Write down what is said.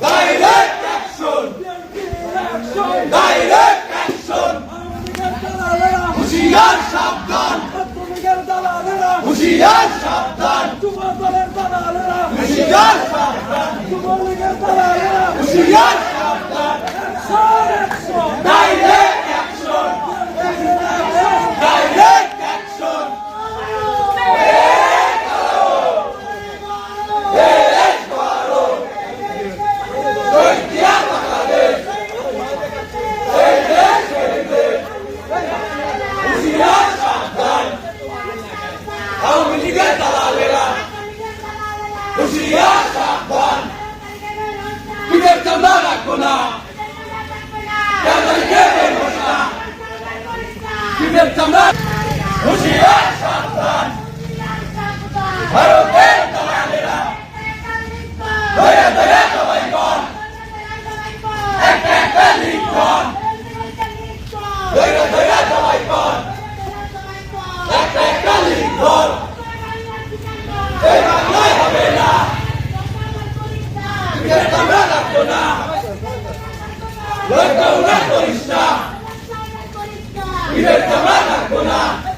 Direct action! Direct action! হুশিয়ার সাবধান হুশিয়ার সাবধান হুশিয়ার সাবধান হুশিয়ার সাবধান ডাইরেক্ট লীগের দালালেরা হুশিয়ার সাবধান পিঠের চামড়া রাখব না তাদেরকে বেরবো না পিঠের চামড়া হুশিয়ার সাবধান ভারতের দালালেরা ধরে ধরে সবাই কর একটা একটা লিখন 哥